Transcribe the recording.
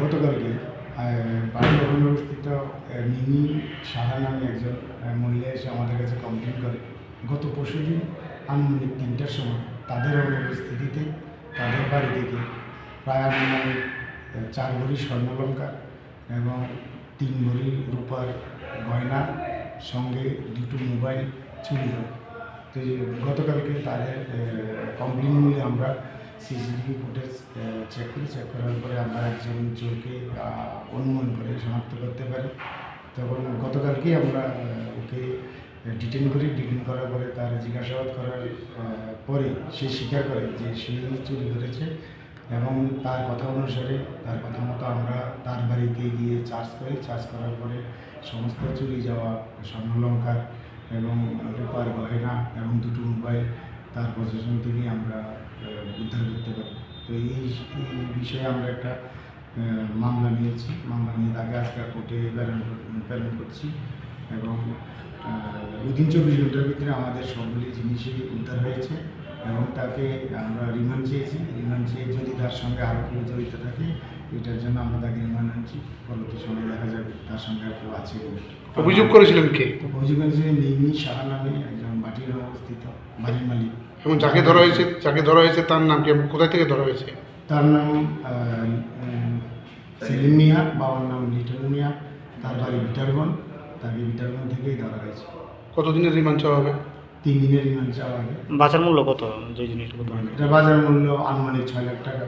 গতকালকে আহ, বাড়ি ভবনে অবস্থিত মিনি সাহা নামে একজন মহিলা এসে আমাদের কাছে কমপ্লেন করে। গত পরশু দিন আনুমানিক তিনটার সময় তাদের অনুপস্থিতিতে তাদের বাড়ি থেকে প্রায় আনুমানিক চার ভরি স্বর্ণলঙ্কার এবং তিন ভরি রূপার গয়না সঙ্গে দুটো মোবাইল চুরি হয়। তো গতকালকে তাদের কমপ্লেন মিলে আমরা সিসিটিভি ফুটেজ চেক করি চেক করার পরে আমরা একজন চোরকে অনুমান করে শনাক্ত করতে পারি। তখন গতকালকেই আমরা ওকে ডিটেন করি। ডিটেন করার পরে তার জিজ্ঞাসাবাদ করার পরে সে স্বীকার করে যে সে চুরি করেছে এবং তার কথা অনুসারে, তার কথা মতো আমরা তার বাড়িতে গিয়ে চার্জ করি। চার্জ করার পরে সমস্ত চুরি যাওয়া স্বর্ণলঙ্কার এবং রূপার গয়না এবং দুটো মোবাইল তার প্রশাসন থেকে আমরা উদ্ধার করতে পারি। তো এই বিষয়ে আমরা একটা মামলা নিয়েছি। মামলা নিয়ে তাকে আজকে কোর্টে প্রেরণ প্রেরণ করছি এবং উইদিন চব্বিশ ঘণ্টার ভিতরে আমাদের সবগুলি জিনিসই উদ্ধার হয়েছে এবং তাকে আমরা রিমান্ড চেয়েছি। রিমান্ড চেয়ে যদি তার সঙ্গে আরও কেউ জড়িত থাকে, এটার জন্য আমরা তাকে রিমান্ড তার সঙ্গে আর কেউ আছে অভিযোগ করেছিলেন কে? অভিযোগ হয়েছে মিমি সাহা নামে একজন বাটির অবস্থিত বাড়ির মালিক। এবং যাকে ধরা হয়েছে যাকে ধরা হয়েছে তার নাম কি এবং কোথায় থেকে ধরা হয়েছে? তার নাম সেলিম মিয়া বাবার নাম লিটন মিয়া তার বাড়ি বিটারবন তাকে বিটারবন থেকেই ধরা হয়েছে। কতদিনের রিমান্ড চাওয়া হবে? তিন দিনের রিমান্ড চাওয়া আগে বাজার মূল্য কত? যে জিনিসটা কত এটা বাজার মূল্য আনুমানিক ছয় লাখ টাকা।